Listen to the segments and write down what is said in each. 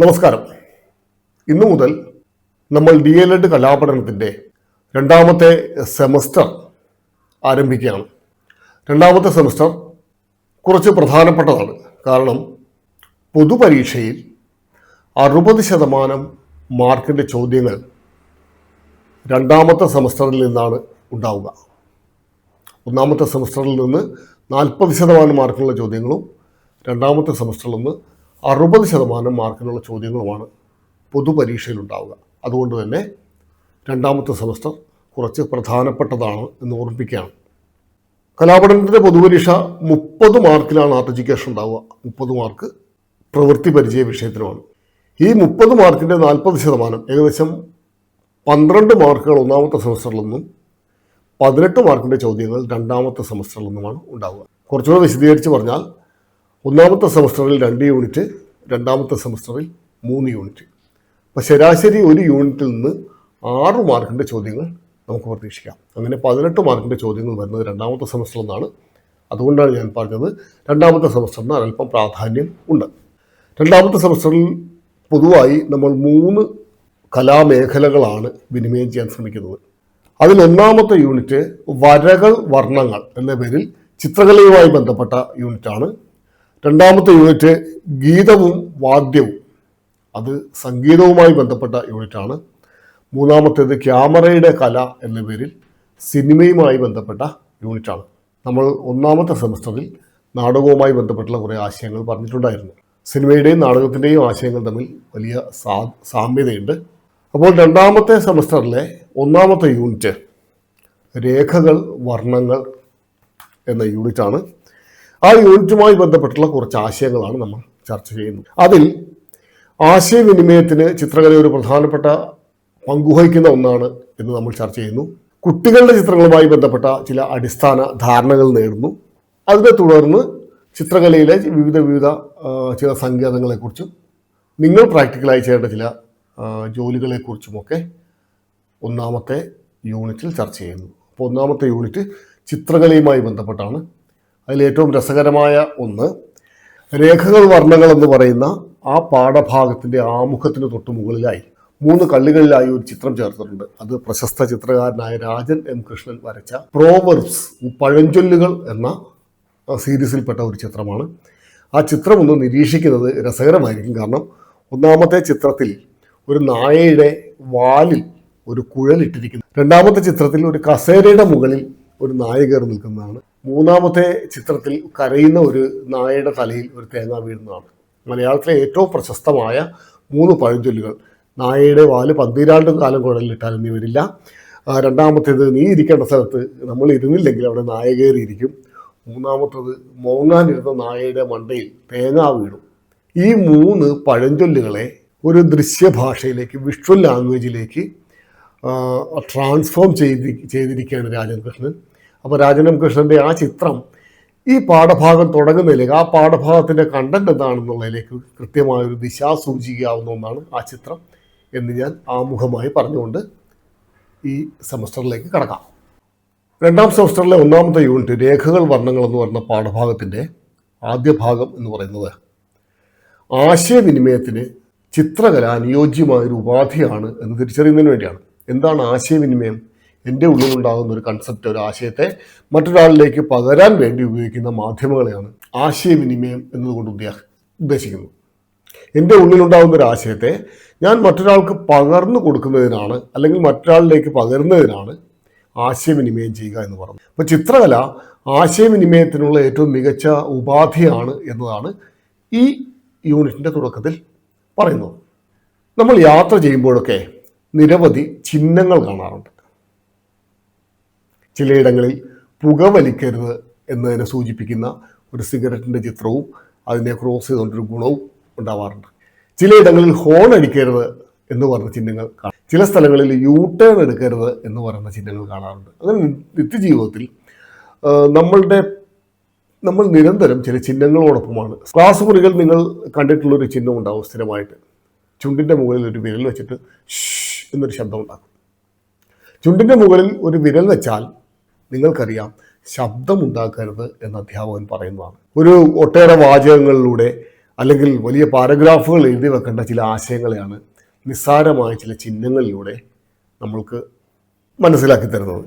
നമസ്കാരം. ഇന്നു മുതൽ നമ്മൾ ഡി എൽ എഡ് കലാപഠനത്തിന്റെ രണ്ടാമത്തെ സെമസ്റ്റർ ആരംഭിക്കുകയാണ്. രണ്ടാമത്തെ സെമസ്റ്റർ കുറച്ച് പ്രധാനപ്പെട്ടതാണ്. കാരണം പൊതുപരീക്ഷയിൽ അറുപത് ശതമാനം മാർക്കിന്റെ ചോദ്യങ്ങൾ രണ്ടാമത്തെ സെമസ്റ്ററിൽ നിന്നാണ് ഉണ്ടാവുക. ഒന്നാമത്തെ സെമസ്റ്ററിൽ നിന്ന് നാൽപ്പത് ശതമാനം മാർക്കുള്ള ചോദ്യങ്ങളും രണ്ടാമത്തെ സെമസ്റ്ററിൽ നിന്ന് അറുപത് ശതമാനം മാർക്കിനുള്ള ചോദ്യങ്ങളുമാണ് പൊതുപരീക്ഷയിൽ ഉണ്ടാവുക അതുകൊണ്ട് തന്നെ രണ്ടാമത്തെ സെമസ്റ്റർ കുറച്ച് പ്രധാനപ്പെട്ടതാണ് എന്ന് ഓർമ്മിപ്പിക്കുകയാണ്. കലാപഠനത്തിന്റെ പൊതുപരീക്ഷ മുപ്പത് മാർക്കിലാണ് ആർട്ട് എഡ്യൂക്കേഷൻ ഉണ്ടാവുക. മുപ്പത് മാർക്ക് പ്രവൃത്തി പരിചയ വിഷയത്തിനുമാണ്. ഈ മുപ്പത് മാർക്കിന്റെ നാൽപ്പത് ശതമാനം ഏകദേശം പന്ത്രണ്ട് മാർക്കുകൾ ഒന്നാമത്തെ സെമസ്റ്ററിൽ നിന്നും പതിനെട്ട് മാർക്കിന്റെ ചോദ്യങ്ങൾ രണ്ടാമത്തെ സെമസ്റ്ററിൽ നിന്നുമാണ് ഉണ്ടാവുക. കുറച്ചുകൂടെ വിശദീകരിച്ച് പറഞ്ഞാൽ ഒന്നാമത്തെ സെമസ്റ്ററിൽ രണ്ട് യൂണിറ്റ് രണ്ടാമത്തെ സെമസ്റ്ററിൽ മൂന്ന് യൂണിറ്റ്. അപ്പോൾ ശരാശരി ഒരു യൂണിറ്റിൽ നിന്ന് ആറ് മാർക്കിന്റെ ചോദ്യങ്ങൾ നമുക്ക് പ്രതീക്ഷിക്കാം. അങ്ങനെ പതിനെട്ട് മാർക്കിന്റെ ചോദ്യങ്ങൾ വരുന്നത് രണ്ടാമത്തെ സെമസ്റ്ററിൽ നിന്നാണ്. അതുകൊണ്ടാണ് ഞാൻ പറഞ്ഞത് രണ്ടാമത്തെ സെമസ്റ്ററിന് അല്പം പ്രാധാന്യം ഉണ്ട്. രണ്ടാമത്തെ സെമസ്റ്ററിൽ പൊതുവായി നമ്മൾ മൂന്ന് കലാമേഖലകളാണ് വിനിമയം ചെയ്യാൻ ശ്രമിക്കുന്നത്. അതിലൊന്നാമത്തെ യൂണിറ്റ് വരകൾ വർണങ്ങൾ എന്ന പേരിൽ ചിത്രകലയുമായി ബന്ധപ്പെട്ട യൂണിറ്റാണ്. രണ്ടാമത്തെ യൂണിറ്റ് ഗീതവും വാദ്യവും. അത് സംഗീതവുമായി ബന്ധപ്പെട്ട യൂണിറ്റാണ്. മൂന്നാമത്തേത് ക്യാമറയുടെ കല എന്ന പേരിൽ സിനിമയുമായി ബന്ധപ്പെട്ട യൂണിറ്റാണ്. നമ്മൾ ഒന്നാമത്തെ സെമസ്റ്ററിൽ നാടകവുമായി ബന്ധപ്പെട്ടുള്ള കുറേ ആശയങ്ങൾ പറഞ്ഞിട്ടുണ്ടായിരുന്നു. സിനിമയുടെയും നാടകത്തിന്റെയും ആശയങ്ങൾ തമ്മിൽ വലിയ സാ സാമ്യതയുണ്ട്. അപ്പോൾ രണ്ടാമത്തെ സെമസ്റ്ററിലെ ഒന്നാമത്തെ യൂണിറ്റ് രേഖകൾ വർണങ്ങൾ എന്ന യൂണിറ്റാണ്. ആ യൂണിറ്റുമായി ബന്ധപ്പെട്ടുള്ള കുറച്ച് ആശയങ്ങളാണ് നമ്മൾ ചർച്ച ചെയ്യുന്നത്. അതിൽ ആശയവിനിമയത്തിന് ചിത്രകല ഒരു പ്രധാനപ്പെട്ട പങ്കുവഹിക്കുന്ന ഒന്നാണ് എന്ന് നമ്മൾ ചർച്ച ചെയ്യുന്നു. കുട്ടികളുടെ ചിത്രങ്ങളുമായി ബന്ധപ്പെട്ട ചില അടിസ്ഥാന ധാരണകൾ നേടുന്നു. അതിനെ തുടർന്ന് ചിത്രകലയിലെ വിവിധ വിവിധ ചില സങ്കേതങ്ങളെക്കുറിച്ചും നിങ്ങൾ പ്രാക്ടിക്കലായി ചെയ്യേണ്ട ചില ജോലികളെക്കുറിച്ചുമൊക്കെ ഒന്നാമത്തെ യൂണിറ്റിൽ ചർച്ച ചെയ്യുന്നു. അപ്പോൾ ഒന്നാമത്തെ യൂണിറ്റ് ചിത്രകലയുമായി ബന്ധപ്പെട്ടാണ്. അതിൽ ഏറ്റവും രസകരമായ ഒന്ന് രേഖകൾ വർണങ്ങൾ എന്ന് പറയുന്ന ആ പാഠഭാഗത്തിന്റെ ആമുഖത്തിന് തൊട്ട് മുകളിലായി മൂന്ന് കള്ളികളിലായി ഒരു ചിത്രം ചേർത്തിട്ടുണ്ട്. അത് പ്രശസ്ത ചിത്രകാരനായ രാജൻ എം കൃഷ്ണൻ വരച്ച പ്രോവർബ്സ് പഴഞ്ചൊല്ലുകൾ എന്ന സീരീസിൽപ്പെട്ട ഒരു ചിത്രമാണ്. ആ ചിത്രം ഒന്ന് നിരീക്ഷിക്കുന്നത് രസകരമായിരിക്കും. കാരണം ഒന്നാമത്തെ ചിത്രത്തിൽ ഒരു നായയുടെ വാലിൽ ഒരു കുഴലിട്ടിരിക്കുന്നു. രണ്ടാമത്തെ ചിത്രത്തിൽ ഒരു കസേരയുടെ മുകളിൽ ഒരു നായ നിൽക്കുന്നതാണ്. മൂന്നാമത്തെ ചിത്രത്തിൽ കരയുന്ന ഒരു നായയുടെ തലയിൽ ഒരു തേങ്ങ വീഴുന്നതാണ്. മലയാളത്തിലെ ഏറ്റവും പ്രശസ്തമായ മൂന്ന് പഴഞ്ചൊല്ലുകൾ. നായയുടെ വാൽ പന്തിരാണ്ട് കാലം കുഴലിലിട്ടാൽ നീ വരില്ല. രണ്ടാമത്തേത് നീ ഇരിക്കേണ്ട സ്ഥലത്ത് നമ്മൾ ഇരുന്നില്ലെങ്കിൽ അവിടെ നായ കയറിയിരിക്കും. മൂന്നാമത്തത് മോങ്ങാനിരുന്ന നായയുടെ മണ്ടയിൽ തേങ്ങ വീണു. ഈ മൂന്ന് പഴഞ്ചൊല്ലുകളെ ഒരു ദൃശ്യഭാഷയിലേക്ക് വിഷ്വൽ ലാംഗ്വേജിലേക്ക് ട്രാൻസ്ഫോം ചെയ്തി ചെയ്തിരിക്കുകയാണ് രാജൻ കൃഷ്ണൻ അപ്പോൾ രാജനം കൃഷ്ണന്റെ ആ ചിത്രം ഈ പാഠഭാഗം തുടങ്ങുന്നതിലേക്ക് ആ പാഠഭാഗത്തിന്റെ കണ്ടന്റ് എന്താണെന്നുള്ളതിലേക്ക് കൃത്യമായൊരു ദിശാസൂചികയാവുന്ന ഒന്നാണ് ആ ചിത്രം എന്ന് ഞാൻ ആമുഖമായി പറഞ്ഞുകൊണ്ട് ഈ സെമസ്റ്ററിലേക്ക് കടക്കാം. രണ്ടാം സെമസ്റ്ററിലെ ഒന്നാമത്തെ യൂണിറ്റ് രേഖകൾ വർണങ്ങൾ എന്ന് പറയുന്ന പാഠഭാഗത്തിന്റെ ആദ്യ ഭാഗം എന്ന് പറയുന്നത് ആശയവിനിമയത്തിന് ചിത്രകല അനുയോജ്യമായൊരു ഉപാധിയാണ് എന്ന് തിരിച്ചറിയുന്നതിന് വേണ്ടിയാണ്. എന്താണ് ആശയവിനിമയം? എന്റെ ഉള്ളിലുണ്ടാകുന്ന ഒരു കൺസെപ്റ്റ് ഒരു ആശയത്തെ മറ്റൊരാളിലേക്ക് പകരാൻ വേണ്ടി ഉപയോഗിക്കുന്ന മാധ്യമങ്ങളെയാണ് ആശയവിനിമയം എന്നതുകൊണ്ട് ഉദ്ദേശ- ഉദ്ദേശിക്കുന്നത്. എന്റെ ഉള്ളിലുണ്ടാകുന്ന ഒരു ആശയത്തെ ഞാൻ മറ്റൊരാൾക്ക് പകർന്നു കൊടുക്കുന്നതിനാണ് അല്ലെങ്കിൽ മറ്റൊരാളിലേക്ക് പകരുന്നതിനാണ് ആശയവിനിമയം ചെയ്യുക എന്ന് പറഞ്ഞു അപ്പോൾ ചിത്രകല ആശയവിനിമയത്തിനുള്ള ഏറ്റവും മികച്ച ഉപാധിയാണ് എന്നതാണ് ഈ യൂണിറ്റിന്റെ തുടക്കത്തിൽ പറയുന്നത്. നമ്മൾ യാത്ര ചെയ്യുമ്പോഴൊക്കെ നിരവധി ചിഹ്നങ്ങൾ കാണാറുണ്ട്. ചിലയിടങ്ങളിൽ പുകവലിക്കരുത് എന്നതിനെ സൂചിപ്പിക്കുന്ന ഒരു സിഗരറ്റിന്റെ ചിത്രവും അതിനെ ക്രോസ് ചെയ്തുകൊണ്ടൊരു ഗുണവും ഉണ്ടാവാറുണ്ട്. ചിലയിടങ്ങളിൽ ഹോൺ അടിക്കരുത് എന്ന് പറഞ്ഞ ചിഹ്നങ്ങൾ കാണാം. ചില സ്ഥലങ്ങളിൽ യൂ ടേൺ എടുക്കരുത് എന്ന് പറയുന്ന ചിഹ്നങ്ങൾ കാണാറുണ്ട്. അങ്ങനെ നിത്യജീവിതത്തിൽ നമ്മളുടെ നമ്മൾ നിരന്തരം ചില ചിഹ്നങ്ങളോടൊപ്പമാണ്. ക്ലാസ് മുറികൾ നിങ്ങൾ കണ്ടിട്ടുള്ള ഒരു ചിഹ്നം ഉണ്ടാവും സ്ഥിരമായിട്ട്. ചുണ്ടിന്റെ മുകളിൽ ഒരു വിരൽ വെച്ചിട്ട് ഷ് എന്നൊരു ശബ്ദം ഉണ്ടാക്കും. ചുണ്ടിന്റെ മുകളിൽ ഒരു വിരൽ വെച്ചാൽ നിങ്ങൾക്കറിയാം ശബ്ദമുണ്ടാക്കരുത് എന്ന് അധ്യാപകൻ പറയുന്നതാണ്. ഒരു ഒട്ടേറെ വാചകങ്ങളിലൂടെ അല്ലെങ്കിൽ വലിയ പാരഗ്രാഫുകൾ എഴുതി വെക്കേണ്ട ചില ആശയങ്ങളെയാണ് നിസ്സാരമായ ചില ചിഹ്നങ്ങളിലൂടെ നമ്മൾക്ക് മനസ്സിലാക്കി തരുന്നത്.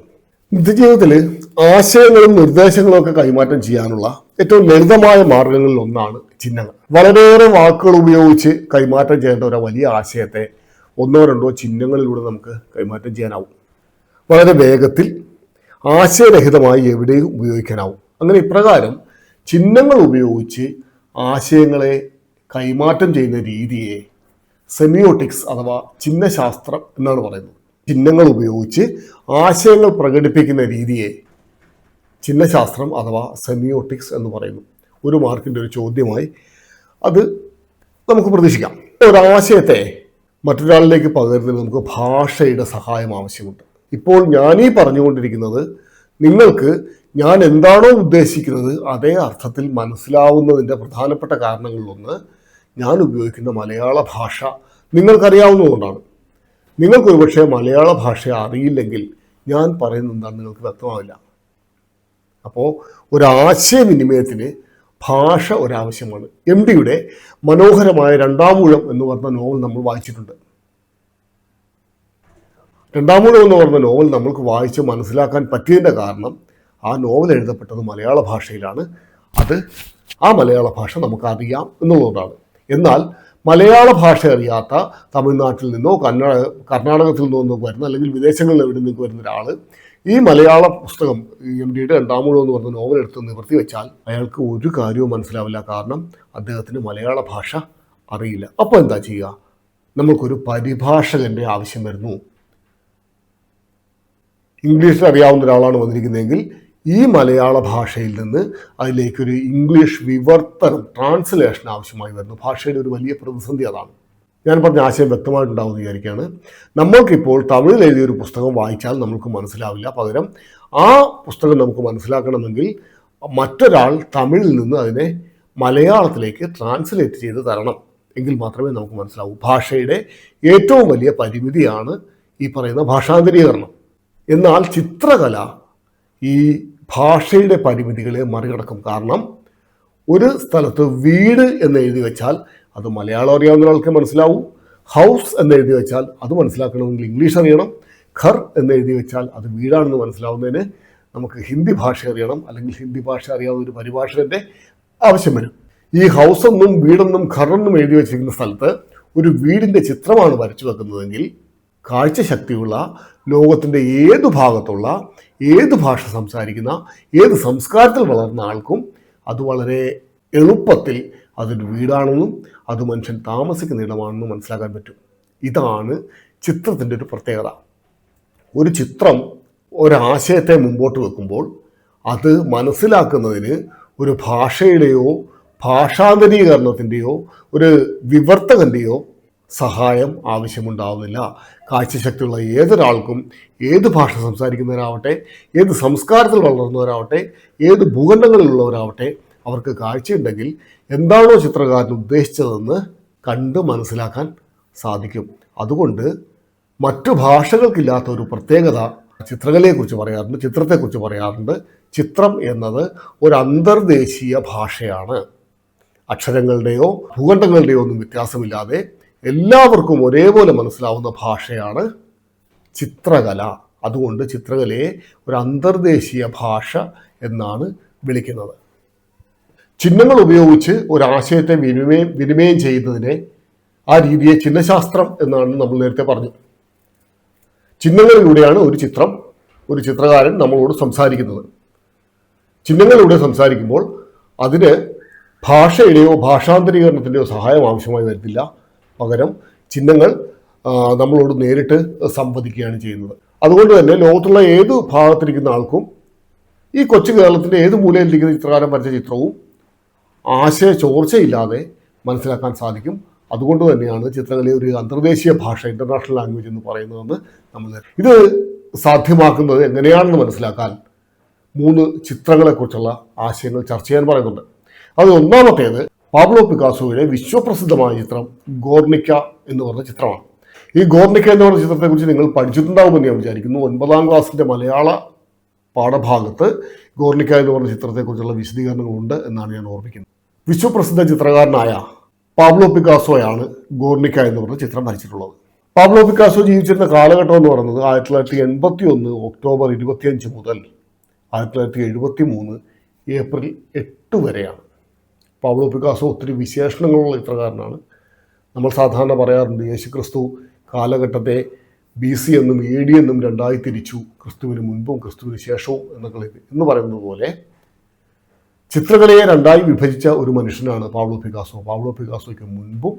നിത്യജീവിതത്തിൽ ആശയങ്ങളും നിർദ്ദേശങ്ങളും ഒക്കെ കൈമാറ്റം ചെയ്യാനുള്ള ഏറ്റവും ലളിതമായ മാർഗങ്ങളിൽ ഒന്നാണ് ചിഹ്നങ്ങൾ. വളരെയേറെ വാക്കുകൾ ഉപയോഗിച്ച് കൈമാറ്റം ചെയ്യേണ്ട ഒരു വലിയ ആശയത്തെ ഒന്നോ രണ്ടോ ചിഹ്നങ്ങളിലൂടെ നമുക്ക് കൈമാറ്റം ചെയ്യാനാവും. വളരെ വേഗത്തിൽ ആശയരഹിതമായി എവിടെയും ഉപയോഗിക്കാനാവും? അങ്ങനെ ഇപ്രകാരം ചിഹ്നങ്ങൾ ഉപയോഗിച്ച് ആശയങ്ങളെ കൈമാറ്റം ചെയ്യുന്ന രീതിയെ സെമിയോട്ടിക്സ് അഥവാ ചിഹ്നശാസ്ത്രം എന്നാണ് പറയുന്നത്. ചിഹ്നങ്ങൾ ഉപയോഗിച്ച് ആശയങ്ങൾ പ്രകടിപ്പിക്കുന്ന രീതിയെ ചിഹ്നശാസ്ത്രം അഥവാ സെമിയോട്ടിക്സ് എന്ന് പറയുന്നു. ഒരു മാർക്കിന്റെ ഒരു ചോദ്യമായി അത് നമുക്ക് പ്രതീക്ഷിക്കാം. ഒരാശയത്തെ മറ്റൊരാളിലേക്ക് പകരുന്നതിന് നമുക്ക് ഭാഷയുടെ സഹായം ആവശ്യമുണ്ട്. ഇപ്പോൾ ഞാനീ പറഞ്ഞുകൊണ്ടിരിക്കുന്നത് നിങ്ങൾക്ക് ഞാൻ എന്താണോ ഉദ്ദേശിക്കുന്നത് അതേ അർത്ഥത്തിൽ മനസ്സിലാവുന്നതിന്റെ പ്രധാനപ്പെട്ട കാരണങ്ങളിലൊന്ന് ഞാൻ ഉപയോഗിക്കുന്ന മലയാള ഭാഷ നിങ്ങൾക്കറിയാവുന്നതുകൊണ്ടാണ്. നിങ്ങൾക്കൊരു പക്ഷേ മലയാള ഭാഷ അറിയില്ലെങ്കിൽ ഞാൻ പറയുന്നത് എന്താണ് നിങ്ങൾക്ക് വ്യക്തമാവില്ല. അപ്പോൾ ഒരാശയവിനിമയത്തിന് ഭാഷ ഒരാവശ്യമാണ്. എം ഡിയുടെ മനോഹരമായ രണ്ടാമൂഴം എന്ന് പറഞ്ഞ നോവൽ നമ്മൾ വായിച്ചിട്ടുണ്ട്. രണ്ടാമൂഴം എന്ന് പറഞ്ഞ നോവൽ നമ്മൾക്ക് വായിച്ച് മനസ്സിലാക്കാൻ പറ്റിയതിന്റെ കാരണം ആ നോവൽ എഴുതപ്പെട്ടത് മലയാള ഭാഷയിലാണ്. അത് ആ മലയാള ഭാഷ നമുക്കറിയാം എന്നുള്ളതാണ്. എന്നാൽ മലയാള ഭാഷ അറിയാത്ത തമിഴ്നാട്ടിൽ നിന്നോ കന്നഡ കർണാടകത്തിൽ നിന്നോ വരുന്ന അല്ലെങ്കിൽ വിദേശങ്ങളിൽ എവിടെ നിന്നൊക്കെ വരുന്ന ഒരാൾ ഈ മലയാള പുസ്തകം എം ഡിയുടെ രണ്ടാമൂഴം എന്ന് പറഞ്ഞ നോവൽ എടുത്ത് നിവർത്തി വെച്ചാൽ അയാൾക്ക് ഒരു കാര്യവും മനസ്സിലാവില്ല. കാരണം അദ്ദേഹത്തിന് മലയാള ഭാഷ അറിയില്ല. അപ്പോൾ എന്താ ചെയ്യുക? നമുക്കൊരു പരിഭാഷകന്റെ ആവശ്യം വരുന്നു. ഇംഗ്ലീഷിൽ അറിയാവുന്ന ഒരാളാണ് വന്നിരിക്കുന്നതെങ്കിൽ ഈ മലയാള ഭാഷയിൽ നിന്ന് അതിലേക്കൊരു ഇംഗ്ലീഷ് വിവർത്തനം ട്രാൻസ്ലേഷൻ ആവശ്യമായി വരുന്നു. ഭാഷയുടെ ഒരു വലിയ പ്രതിസന്ധി അതാണ്. ഞാൻ പറഞ്ഞ ആശയം വ്യക്തമായിട്ടുണ്ടാവും വിചാരിക്കുകയാണ്. നമ്മൾക്കിപ്പോൾ തമിഴിൽ എഴുതിയൊരു പുസ്തകം വായിച്ചാൽ നമുക്ക് മനസ്സിലാവില്ല. പകരം ആ പുസ്തകം നമുക്ക് മനസ്സിലാക്കണമെങ്കിൽ മറ്റൊരാൾ തമിഴിൽ നിന്ന് അതിനെ മലയാളത്തിലേക്ക് ട്രാൻസ്ലേറ്റ് ചെയ്ത് തരണം എങ്കിൽ മാത്രമേ നമുക്ക് മനസ്സിലാവൂ. ഭാഷയുടെ ഏറ്റവും വലിയ പരിമിതിയാണ് ഈ പറയുന്ന ഭാഷാന്തരീകരണം. എന്നാൽ ചിത്രകല ഈ ഭാഷയുടെ പരിമിതികളെ മറികടക്കും കാരണം ഒരു സ്ഥലത്ത് വീട് എന്ന് എഴുതി വെച്ചാൽ അത് മലയാളം അറിയാവുന്ന ഒരാൾക്ക് മനസ്സിലാവും ഹൗസ് എന്ന് എഴുതി വെച്ചാൽ അത് മനസ്സിലാക്കണമെങ്കിൽ ഇംഗ്ലീഷ് അറിയണം ഖർ എന്ന് എഴുതി വെച്ചാൽ അത് വീടാണെന്ന് മനസ്സിലാവുന്നതിന് നമുക്ക് ഹിന്ദി ഭാഷ അറിയണം അല്ലെങ്കിൽ ഹിന്ദി ഭാഷ അറിയാവുന്ന ഒരു പരിഭാഷന്റെ ആവശ്യം വരും. ഈ ഹൗസ് എന്നും വീടെന്നും ഖറെന്നും എഴുതി വെച്ചിരിക്കുന്ന സ്ഥലത്ത് ഒരു വീടിന്റെ ചിത്രമാണ് വരച്ചു വെക്കുന്നതെങ്കിൽ കാഴ്ചശക്തിയുള്ള ലോകത്തിന്റെ ഏത് ഭാഗത്തുള്ള ഏത് ഭാഷ സംസാരിക്കുന്ന ഏത് സംസ്കാരത്തിൽ വളർന്ന ആൾക്കും അത് വളരെ എളുപ്പത്തിൽ അതൊരു വീടാണെന്നും അത് മനുഷ്യൻ താമസിക്കുന്ന ഇടമാണെന്നും മനസ്സിലാക്കാൻ പറ്റും. ഇതാണ് ചിത്രത്തിന്റെ ഒരു പ്രത്യേകത. ഒരു ചിത്രം ഒരാശയത്തെ മുമ്പോട്ട് വെക്കുമ്പോൾ അത് മനസ്സിലാക്കുന്നതിന് ഒരു ഭാഷയുടെയോ ഭാഷാന്തരീകരണത്തിന്റെയോ ഒരു വിവർത്തകന്റെയോ സഹായം ആവശ്യമുണ്ടാവുന്നില്ല. കാഴ്ചശക്തിയുള്ള ഏതൊരാൾക്കും ഏത് ഭാഷ സംസാരിക്കുന്നവരാവട്ടെ ഏത് സംസ്കാരത്തിൽ വളർന്നവരാവട്ടെ ഏത് ഭൂഖണ്ഡങ്ങളിലുള്ളവരാവട്ടെ അവർക്ക് കാഴ്ചയുണ്ടെങ്കിൽ എന്താണോ ചിത്രകാരൻ ഉദ്ദേശിച്ചതെന്ന് കണ്ട് മനസ്സിലാക്കാൻ സാധിക്കും. അതുകൊണ്ട് മറ്റു ഭാഷകൾക്കില്ലാത്ത ഒരു പ്രത്യേകത ചിത്രകലയെക്കുറിച്ച് പറയാറുണ്ട് ചിത്രത്തെക്കുറിച്ച് പറയാറുണ്ട്. ചിത്രം എന്നത് ഒരു അന്തർദേശീയ ഭാഷയാണ്. അക്ഷരങ്ങളുടെയോ ഭൂഖണ്ഡങ്ങളുടെയോ ഒന്നും വ്യത്യാസമില്ലാതെ എല്ലാവർക്കും ഒരേപോലെ മനസ്സിലാവുന്ന ഭാഷയാണ് ചിത്രകല. അതുകൊണ്ട് ചിത്രകലയെ ഒരു അന്തർദേശീയ ഭാഷ എന്നാണ് വിളിക്കുന്നത്. ചിഹ്നങ്ങൾ ഉപയോഗിച്ച് ഒരു ആശയത്തെ വിനിമയം വിനിമയം ചെയ്യുന്നതിനെ ആ രീതിയെ ചിഹ്നശാസ്ത്രം എന്നാണ് നമ്മൾ നേരത്തെ പറഞ്ഞു. ചിഹ്നങ്ങളിലൂടെയാണ് ഒരു ചിത്രം ഒരു ചിത്രകാരൻ നമ്മളോട് സംസാരിക്കുന്നത്. ചിഹ്നങ്ങളിലൂടെ സംസാരിക്കുമ്പോൾ അതിന് ഭാഷയുടെയോ ഭാഷാന്തരീകരണത്തിന്റെയോ സഹായം ആവശ്യമായി വരുന്നില്ല പകരം ചിഹ്നങ്ങൾ നമ്മളോട് നേരിട്ട് സംവദിക്കുകയാണ് ചെയ്യുന്നത്. അതുകൊണ്ട് തന്നെ ലോകത്തുള്ള ഏത് ഭാഗത്തിരിക്കുന്ന ആൾക്കും ഈ കൊച്ചു കേരളത്തിന്റെ ഏത് മൂലയിലിരിക്കുന്ന ചിത്രകാരൻ വരച്ച ചിത്രവും ആശയ ചോർച്ചയില്ലാതെ മനസ്സിലാക്കാൻ സാധിക്കും. അതുകൊണ്ട് തന്നെയാണ് ചിത്രകലയെ ഒരു അന്തർദേശീയ ഭാഷ ഇന്റർനാഷണൽ ലാംഗ്വേജ് എന്ന് പറയുന്നതെന്ന് നമ്മൾ ഇത് സാധ്യമാക്കുന്നത് എങ്ങനെയാണെന്ന് മനസ്സിലാക്കാൻ മൂന്ന് ചിത്രങ്ങളെക്കുറിച്ചുള്ള ആശയങ്ങൾ ചർച്ച ചെയ്യാൻ പറയുന്നുണ്ട്. അത് ഒന്നാമത്തേത് പാബ്ലോ പിക്കാസോയുടെ വിശ്വപ്രസിദ്ധമായ ചിത്രം ഗോർണിക്ക എന്ന് പറഞ്ഞ ചിത്രമാണ്. ഈ ഗോർണിക്ക എന്ന് പറഞ്ഞ ചിത്രത്തെക്കുറിച്ച് നിങ്ങൾ പഠിച്ചിട്ടുണ്ടാവുമെന്ന് ഞാൻ വിചാരിക്കുന്നു. ഒൻപതാം ക്ലാസ്സിന്റെ മലയാള പാഠഭാഗത്ത് ഗോർണിക്ക എന്ന് പറഞ്ഞ ചിത്രത്തെക്കുറിച്ചുള്ള വിശദീകരണങ്ങളുണ്ട് എന്നാണ് ഞാൻ ഓർമ്മിക്കുന്നത്. വിശ്വപ്രസിദ്ധ ചിത്രകാരനായ പാബ്ലോ പിക്കാസോയാണ് ഗോർണിക്ക എന്ന് പറഞ്ഞ ചിത്രം വരച്ചിട്ടുള്ളത്. പാബ്ലോ പിക്കാസോ ജീവിച്ചിരുന്ന കാലഘട്ടം എന്ന് പറയുന്നത് ആയിരത്തി തൊള്ളായിരത്തി എൺപത്തി ഒന്ന് ഒക്ടോബർ ഇരുപത്തിയഞ്ച് മുതൽ ആയിരത്തി തൊള്ളായിരത്തി എഴുപത്തി മൂന്ന് ഏപ്രിൽ എട്ട് വരെയാണ്. പാബ്ലോ പിക്കാസോ ഒത്തിരി വിശേഷണങ്ങളുള്ള ചിത്രകാരനാണ്. നമ്മൾ സാധാരണ പറയാറുണ്ട് യേശുക്രിസ്തു കാലഘട്ടത്തെ ബി സി എന്നും എ ഡി എന്നും രണ്ടായി തിരിച്ചു. ക്രിസ്തുവിന് മുൻപും ക്രിസ്തുവിന് ശേഷവും എന്നൊക്കെ എന്ന് പറയുന്നത് പോലെ ചിത്രകലയെ രണ്ടായി വിഭജിച്ച ഒരു മനുഷ്യനാണ് പാബ്ലോ പിക്കാസോ. പാബ്ലോ പിക്കാസോയ്ക്ക് മുൻപും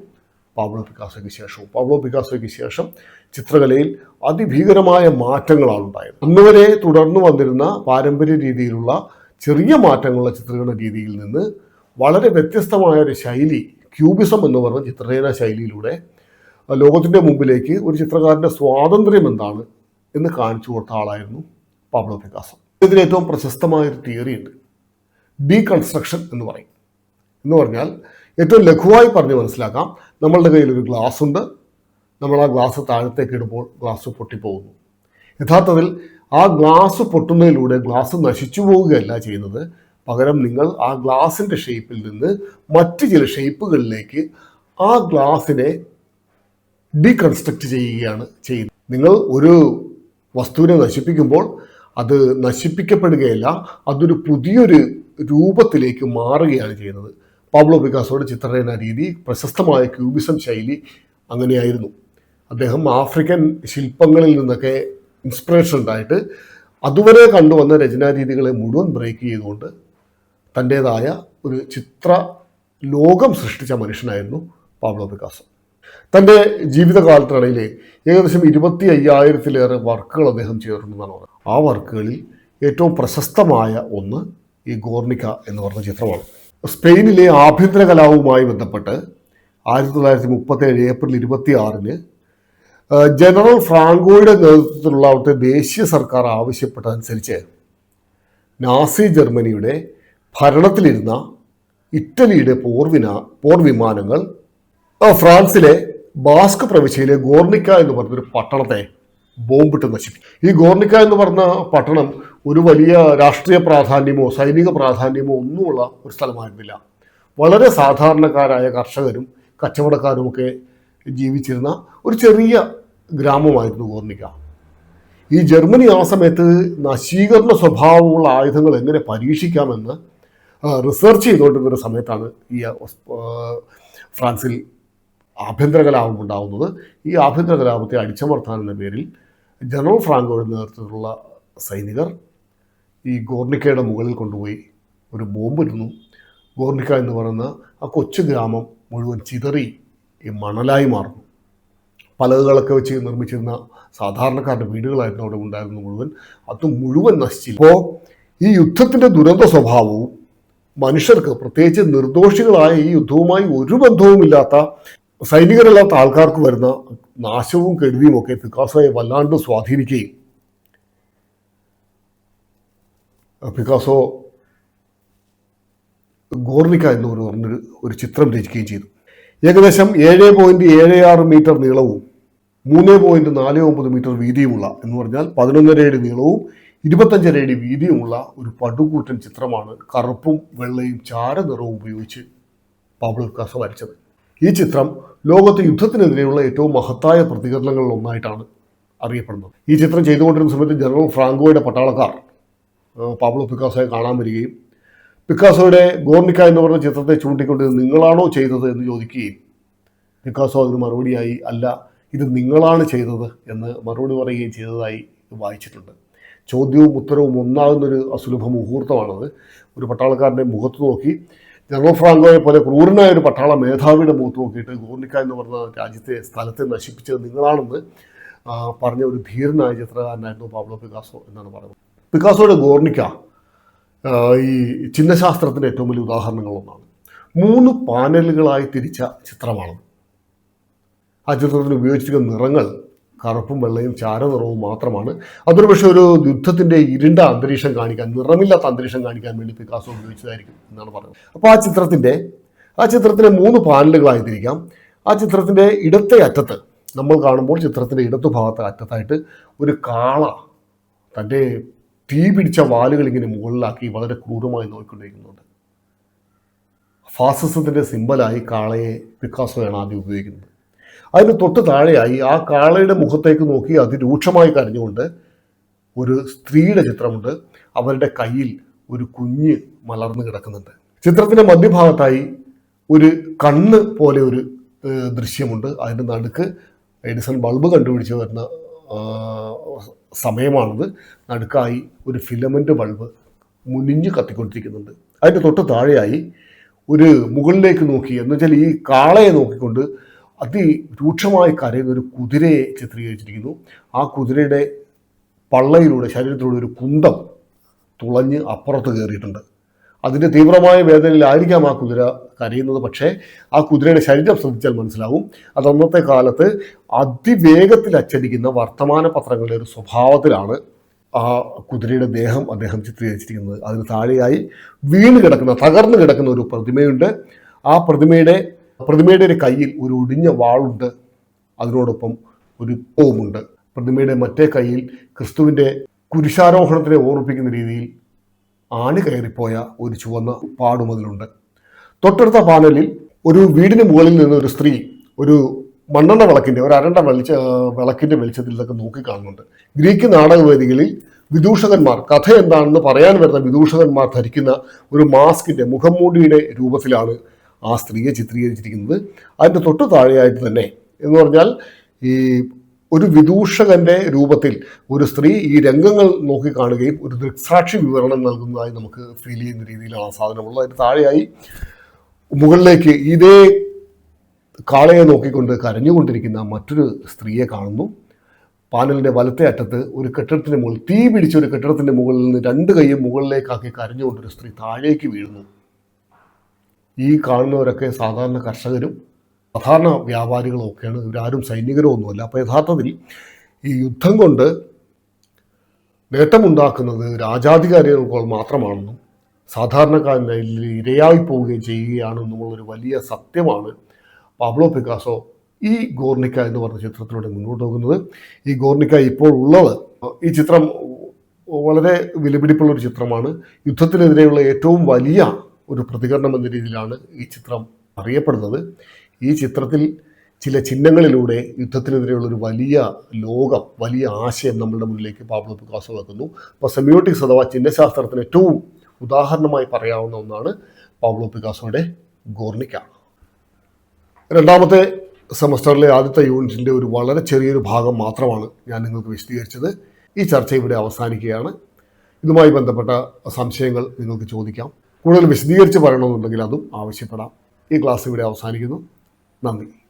പാബ്ലോ പിക്കാസോയ്ക്ക് ശേഷവും. പാബ്ലോ പിക്കാസോയ്ക്ക് ശേഷം ചിത്രകലയിൽ അതിഭീകരമായ മാറ്റങ്ങളാണ് ഉണ്ടായത്. അന്നുവരെ തുടർന്നു വന്നിരുന്ന പാരമ്പര്യ രീതിയിലുള്ള ചെറിയ മാറ്റങ്ങളുള്ള ചിത്രകല രീതിയിൽ നിന്ന് വളരെ വ്യത്യസ്തമായ ഒരു ശൈലി ക്യൂബിസം എന്ന് പറഞ്ഞ ചിത്രരചന ശൈലിയിലൂടെ ലോകത്തിന്റെ മുമ്പിലേക്ക് ഒരു ചിത്രകാരന്റെ സ്വാതന്ത്ര്യം എന്താണ് എന്ന് കാണിച്ചു കൊടുത്ത ആളായിരുന്നു പാബ്ലോ പിക്കാസോ. ഇതിന് ഏറ്റവും പ്രശസ്തമായ ഒരു തിയറി ഉണ്ട്. ഡീകൺസ്ട്രക്ഷൻ എന്ന് പറയും. എന്ന് പറഞ്ഞാൽ ഏറ്റവും ലഘുവായി പറഞ്ഞ് മനസ്സിലാക്കാം നമ്മളുടെ കയ്യിൽ ഒരു ഗ്ലാസ് ഉണ്ട്. നമ്മൾ ആ ഗ്ലാസ് താഴത്തേക്ക് ഇടുമ്പോൾ ഗ്ലാസ് പൊട്ടിപ്പോകുന്നു. യഥാർത്ഥത്തിൽ ആ ഗ്ലാസ് പൊട്ടുന്നതിലൂടെ ഗ്ലാസ് നശിച്ചു പോവുകയല്ല ചെയ്യുന്നത്. പകരം നിങ്ങൾ ആ ഗ്ലാസിന്റെ ഷേപ്പിൽ നിന്ന് മറ്റ് ചില ഷേപ്പുകളിലേക്ക് ആ ഗ്ലാസിനെ ഡീകൺസ്ട്രക്റ്റ് ചെയ്യുകയാണ് ചെയ്യുന്നത്. നിങ്ങൾ ഒരു വസ്തുവിനെ നശിപ്പിക്കുമ്പോൾ അത് നശിപ്പിക്കപ്പെടുകയല്ല അതൊരു പുതിയൊരു രൂപത്തിലേക്ക് മാറുകയാണ് ചെയ്യുന്നത്. പാബ്ലോ പിക്കാസോയുടെ ചിത്രരചന രീതി പ്രശസ്തമായ ക്യൂബിസം ശൈലി അങ്ങനെയായിരുന്നു. അദ്ദേഹം ആഫ്രിക്കൻ ശില്പങ്ങളിൽ നിന്നൊക്കെ ഇൻസ്പിറേഷൻ ഉണ്ടായിട്ട് അതുവരെ കണ്ടുവന്ന രചനാരീതികളെ മുഴുവൻ ബ്രേക്ക് ചെയ്തുകൊണ്ട് തന്റേതായ ഒരു ചിത്ര ലോകം സൃഷ്ടിച്ച മനുഷ്യനായിരുന്നു പാബ്ലോ പിക്കാസോ. തന്റെ ജീവിതകാലത്തിനിടയിൽ ഏകദേശം ഇരുപത്തി അയ്യായിരത്തിലേറെ വർക്കുകൾ അദ്ദേഹം ചെയ്തിട്ടുണ്ടെന്നാണ് പറയുന്നത്. ആ വർക്കുകളിൽ ഏറ്റവും പ്രശസ്തമായ ഒന്ന് ഈ ഗോർണിക്ക എന്ന് പറഞ്ഞ ചിത്രമാണ്. സ്പെയിനിലെ ആഭ്യന്തര കലാവുമായി ബന്ധപ്പെട്ട് ആയിരത്തി തൊള്ളായിരത്തി മുപ്പത്തേഴ് ഏപ്രിൽ ഇരുപത്തി ആറിന് ജനറൽ ഫ്രാങ്കോയുടെ നേതൃത്വത്തിലുള്ള അവിടുത്തെ ദേശീയ സർക്കാർ ആവശ്യപ്പെട്ടതനുസരിച്ച് നാസി ജർമ്മനിയുടെ ഭരണത്തിലിരുന്ന ഇറ്റലിയുടെ പോർവിന പോർ വിമാനങ്ങൾ ഫ്രാൻസിലെ ബാസ്ക് പ്രവിശ്യയിലെ ഗോർണിക്ക എന്ന് പറഞ്ഞൊരു പട്ടണത്തെ ബോംബിട്ട് നശിപ്പിച്ചു ഈ ഗോർണിക്ക എന്ന് പറഞ്ഞ പട്ടണം ഒരു വലിയ രാഷ്ട്രീയ പ്രാധാന്യമോ സൈനിക പ്രാധാന്യമോ ഒന്നുമുള്ള ഒരു സ്ഥലമായിരുന്നില്ല. വളരെ സാധാരണക്കാരായ കർഷകരും കച്ചവടക്കാരുമൊക്കെ ജീവിച്ചിരുന്ന ഒരു ചെറിയ ഗ്രാമമായിരുന്നു ഗോർണിക്ക. ഈ ജർമ്മനി ആ സമയത്ത് നശീകരണ സ്വഭാവമുള്ള ആയുധങ്ങൾ എങ്ങനെ പരീക്ഷിക്കാമെന്ന് റിസർച്ച് ചെയ്തുകൊണ്ടിരുന്ന സമയത്താണ് ഈ ഫ്രാൻസിൽ ആഭ്യന്തര കലാപം ഉണ്ടാകുന്നത് ഈ ആഭ്യന്തര കലാപത്തെ അടിച്ചമർത്താൻ പേരിൽ ജനറൽ ഫ്രാങ്കോയുടെ നേതൃത്വത്തിലുള്ള സൈനികർ ഈ ഗോർണിക്കയുടെ മുകളിൽ കൊണ്ടുപോയി ഒരു ബോംബ് ഇരുന്നു ഗോർണിക്ക എന്ന് പറയുന്ന ആ കൊച്ചു ഗ്രാമം മുഴുവൻ ചിതറി ഈ മണലായി മാറുന്നു. പലകുകളൊക്കെ വെച്ച് നിർമ്മിച്ചിരുന്ന സാധാരണക്കാരുടെ വീടുകളായിരുന്നു അവിടെ ഉണ്ടായിരുന്ന മുഴുവൻ. അത് മുഴുവൻ നശിച്ചു ഇപ്പോൾ ഈ യുദ്ധത്തിന്റെ ദുരന്ത സ്വഭാവവും മനുഷ്യർക്ക് പ്രത്യേകിച്ച് നിർദോഷികളായ ഈ യുദ്ധവുമായി ഒരു ബന്ധവുമില്ലാത്ത സൈനികരല്ലാത്ത ആൾക്കാർക്ക് വരുന്ന നാശവും കെടുതിയും ഒക്കെ പിക്കാസോയെ വല്ലാണ്ട് സ്വാധീനിക്കുകയും. പിക്കാസോ ഗോർണിക്ക എന്ന് പറഞ്ഞൊരു ഒരു ചിത്രം രചിക്കുകയും ചെയ്തു. ഏകദേശം ഏഴ് പോയിന്റ് ഏഴ് ആറ് മീറ്റർ നീളവും മൂന്ന് പോയിന്റ് നാല് ഒമ്പത് മീറ്റർ വീതിയുമുള്ള എന്ന് പറഞ്ഞാൽ പതിനൊന്നര അടി നീളവും ഇരുപത്തഞ്ചര അടി വീതിയുമുള്ള ഒരു പടുകൂട്ടൻ ചിത്രമാണ് കറുപ്പും വെള്ളയും ചാരനിറവും ഉപയോഗിച്ച് പാബ്ലോ പിക്കാസോ വരച്ചത്. ഈ ചിത്രം ലോകത്ത് യുദ്ധത്തിനെതിരെയുള്ള ഏറ്റവും മഹത്തായ പ്രതികരണങ്ങളിൽ ഒന്നായിട്ടാണ് അറിയപ്പെടുന്നത്. ഈ ചിത്രം ചെയ്തുകൊണ്ടിരുന്ന സമയത്ത് ജനറൽ ഫ്രാങ്കോയുടെ പട്ടാളക്കാർ പാബ്ലോ പിക്കാസോയെ കാണാൻ വരികയും പിക്കാസോയുടെ ഗോർണിക്ക എന്ന് പറഞ്ഞ ചിത്രത്തെ ചൂണ്ടിക്കൊണ്ട് നിങ്ങളാണോ ചെയ്തത് എന്ന് ചോദിക്കുകയും പിക്കാസോ അതിന് മറുപടിയായി അല്ല ഇത് നിങ്ങളാണ് ചെയ്തത് എന്ന് മറുപടി പറയുകയും ചെയ്തതായി വായിച്ചിട്ടുണ്ട്. ചോദ്യവും ഉത്തരവും ഒന്നാകുന്നൊരു അസുലഭ മുഹൂർത്തമാണത്. ഒരു പട്ടാളക്കാരന്റെ മുഖത്ത് നോക്കി. ജനറൽ ഫ്രാങ്കോയെ പോലെ ക്രൂരനായ ഒരു പട്ടാള മേധാവിയുടെ മുഖത്ത് നോക്കിയിട്ട് ഗോർണിക്ക എന്ന് പറഞ്ഞ രാജ്യത്തെ സ്ഥലത്തെ നശിപ്പിച്ചത് നിങ്ങളാണെന്ന് പറഞ്ഞ ഒരു ധീരനായ ചിത്രകാരനായിരുന്നു പാബ്ലോ പിക്കാസോ എന്നാണ് പറയുന്നത്. പിക്കാസോയുടെ ഗോർണിക്ക ഈ ചിഹ്നശാസ്ത്രത്തിന്റെ ഏറ്റവും വലിയ ഉദാഹരണങ്ങളൊന്നാണ്. മൂന്ന് പാനലുകളായി തിരിച്ച ചിത്രമാണ് ആ ചിത്രത്തിൽ ഉപയോഗിച്ചിരിക്കുന്ന നിറങ്ങൾ കറുപ്പും വെള്ളയും ചാരനിറവും മാത്രമാണ്. അതൊരു പക്ഷേ ഒരു യുദ്ധത്തിന്റെ ഇരുണ്ട അന്തരീക്ഷം കാണിക്കാൻ നിറമില്ലാത്ത അന്തരീക്ഷം കാണിക്കാൻ വേണ്ടി പിക്കാസോ ഉപയോഗിച്ചതായിരിക്കും എന്നാണ് പറയുന്നത്. അപ്പോൾ ആ ചിത്രത്തിന്റെ ആ ചിത്രത്തിനെ മൂന്ന് പാനലുകളായി തിരിക്കാം ആ ചിത്രത്തിന്റെ ഇടത്തെ അറ്റത്ത് നമ്മൾ കാണുമ്പോൾ ചിത്രത്തിന്റെ ഇടതു ഭാഗത്തെ അറ്റത്തായിട്ട് ഒരു കാള തന്റെ തീ പിടിച്ച വാലുകൾ ഇങ്ങനെ മുകളിലാക്കി വളരെ ക്രൂരമായി നോക്കിക്കൊണ്ടിരിക്കുന്നുണ്ട് ഫാസിസത്തിന്റെ സിമ്പലായി കാളയെ പിക്കാസോയാണ് ആദ്യം ഉപയോഗിക്കുന്നത്. അതിന് തൊട്ട് താഴെയായി ആ കാളയുടെ മുഖത്തേക്ക് നോക്കി അതിരൂക്ഷമായി കരഞ്ഞുകൊണ്ട് ഒരു സ്ത്രീയുടെ ചിത്രമുണ്ട്. അവരുടെ കയ്യിൽ ഒരു കുഞ്ഞ് മലർന്നു കിടക്കുന്നുണ്ട്. ചിത്രത്തിന്റെ മധ്യഭാഗത്തായി ഒരു കണ്ണ് പോലെ ഒരു ദൃശ്യമുണ്ട്. അതിന്റെ നടുക്ക് എഡിസൺ ബൾബ് കണ്ടുപിടിച്ച് വരുന്ന സമയമാണത്. നടുക്കായി ഒരു ഫിലമെന്റ് ബൾബ് മുനിഞ്ഞ് കത്തിക്കൊണ്ടിരിക്കുന്നുണ്ട്. അതിന്റെ തൊട്ട് താഴെയായി ഒരു മുകളിലേക്ക് നോക്കി. എന്ന് വെച്ചാൽ ഈ കാളയെ നോക്കിക്കൊണ്ട് അതിരൂക്ഷമായി കരയുന്ന ഒരു കുതിരയെ ചിത്രീകരിച്ചിരിക്കുന്നു. ആ കുതിരയുടെ പള്ളയിലൂടെ ശരീരത്തിലൂടെ ഒരു കുന്തം തുളഞ്ഞ് അപ്പുറത്ത് കയറിയിട്ടുണ്ട്. അതിന്റെ തീവ്രമായ വേദനയിലായിരിക്കാം ആ കുതിര കരയുന്നത്. പക്ഷേ ആ കുതിരയുടെ ശരീരം ശ്രദ്ധിച്ചാൽ മനസ്സിലാവും. അത് അന്നത്തെ കാലത്ത് അതിവേഗത്തിൽ അച്ചടിക്കുന്ന വർത്തമാന പത്രങ്ങളുടെ ഒരു സ്വഭാവത്തിലാണ് ആ കുതിരയുടെ ദേഹം അദ്ദേഹം ചിത്രീകരിച്ചിരിക്കുന്നത്. അതിന് താഴെയായി വീണ് കിടക്കുന്ന തകർന്നു കിടക്കുന്ന ഒരു പ്രതിമയുണ്ട്. ആ പ്രതിമയുടെ പ്രതിമയുടെ ഒരു കയ്യിൽ ഒരു ഒടിഞ്ഞ വാളുണ്ട്. അതിനോടൊപ്പം ഒരു പൂവുമുണ്ട്. പ്രതിമയുടെ മറ്റേ കയ്യിൽ ക്രിസ്തുവിന്റെ കുരിശാരോഹണത്തിനെ ഓർമ്മിപ്പിക്കുന്ന രീതിയിൽ ആണി കയറിപ്പോയ ഒരു ചുവന്ന പാടുമതിലുണ്ട് തൊട്ടടുത്ത പാനലിൽ ഒരു വീടിന് മുകളിൽ നിന്ന് ഒരു സ്ത്രീ ഒരു മണ്ണെണ്ണ വിളക്കിന്റെ ഒരു അരണ്ട വെളിച്ച വിളക്കിന്റെ വെളിച്ചത്തിൽ ഇതൊക്കെ നോക്കിക്കാണുന്നുണ്ട് ഗ്രീക്ക് നാടകവേദികളിൽ വിദൂഷകന്മാർ കഥ എന്താണെന്ന് പറയാൻ വരുന്ന വിദൂഷകന്മാർ ധരിക്കുന്ന ഒരു മാസ്കിന്റെ മുഖംമൂടിയുടെ രൂപത്തിലാണ് ആ സ്ത്രീയെ ചിത്രീകരിച്ചിരിക്കുന്നത് അതിന്റെ തൊട്ട് താഴെയായിട്ട് തന്നെ എന്ന് പറഞ്ഞാൽ ഈ ഒരു വിദൂഷകന്റെ രൂപത്തിൽ ഒരു സ്ത്രീ ഈ രംഗങ്ങൾ നോക്കി കാണുകയും ഒരു ദൃക്സാക്ഷി വിവരണം നൽകുന്നതായി നമുക്ക് ഫീൽ ചെയ്യുന്ന രീതിയിലാണ് ആ സാധനമുള്ളത്. അതിന് താഴെയായി മുകളിലേക്ക് ഇതേ കാളയെ നോക്കിക്കൊണ്ട് കരഞ്ഞുകൊണ്ടിരിക്കുന്ന മറ്റൊരു സ്ത്രീയെ കാണുന്നു. പാനലിന്റെ വലത്തെ അറ്റത്ത് ഒരു കെട്ടിടത്തിന്റെ മുകളിൽ തീ പിടിച്ച ഒരു കെട്ടിടത്തിന്റെ മുകളിൽ നിന്ന് രണ്ട് കൈയും മുകളിലേക്കാക്കി കരഞ്ഞുകൊണ്ടൊരു സ്ത്രീ താഴേക്ക് വീഴുന്നു. ഈ കാണുന്നവരൊക്കെ സാധാരണ കർഷകരും സാധാരണ വ്യാപാരികളും ഒക്കെയാണ്. ഇവരാരും സൈനികരോ ഒന്നുമല്ല അപ്പോൾ യഥാർത്ഥത്തിൽ ഈ യുദ്ധം കൊണ്ട് നേട്ടമുണ്ടാക്കുന്നത് രാജാധികാരികൾക്കോൾ മാത്രമാണെന്നും സാധാരണക്കാരന്റെ ഇരയായി പോവുകയും ചെയ്യുകയാണെന്നുമുള്ളൊരു വലിയ സത്യമാണ് പാബ്ലോ പിക്കാസോ ഈ ഗോർണിക്ക എന്ന് പറഞ്ഞ ചിത്രത്തിലൂടെ മുന്നോട്ട് പോകുന്നത്. ഈ ഗോർണിക്ക ഇപ്പോൾ ഉള്ളത് ഈ ചിത്രം വളരെ വിലപിടിപ്പുള്ള ഒരു ചിത്രമാണ്. യുദ്ധത്തിനെതിരെയുള്ള ഏറ്റവും വലിയ ഒരു പ്രതികരണം എന്ന രീതിയിലാണ് ഈ ചിത്രം അറിയപ്പെടുന്നത്. ഈ ചിത്രത്തിൽ ചില ചിഹ്നങ്ങളിലൂടെ യുദ്ധത്തിനെതിരെയുള്ള ഒരു വലിയ ലോകം വലിയ ആശയം നമ്മളുടെ മുന്നിലേക്ക് പാബ്ലോ പിക്കാസോ വെക്കുന്നു. അപ്പോൾ സെമിയോട്ടിക്സ് അഥവാ ചിഹ്നശാസ്ത്രത്തിന് ഏറ്റവും ഉദാഹരണമായി പറയാവുന്ന ഒന്നാണ് പാബ്ലോ പിക്കാസോയുടെ ഗോർണിക്ക. രണ്ടാമത്തെ സെമസ്റ്ററിലെ ആദ്യത്തെ യൂണിറ്റിന്റെ ഒരു വളരെ ചെറിയൊരു ഭാഗം മാത്രമാണ് ഞാൻ നിങ്ങൾക്ക് വിശദീകരിച്ചത്. ഈ ചർച്ച ഇവിടെ അവസാനിക്കുകയാണ്. ഇതുമായി ബന്ധപ്പെട്ട സംശയങ്ങൾ നിങ്ങൾക്ക് ചോദിക്കാം. കൂടുതൽ വിശദീകരിച്ച് പറയണമെന്നുണ്ടെങ്കിൽ അതും ആവശ്യപ്പെടാം. ഈ ക്ലാസ് ഇവിടെ അവസാനിക്കുന്നു. നന്ദി.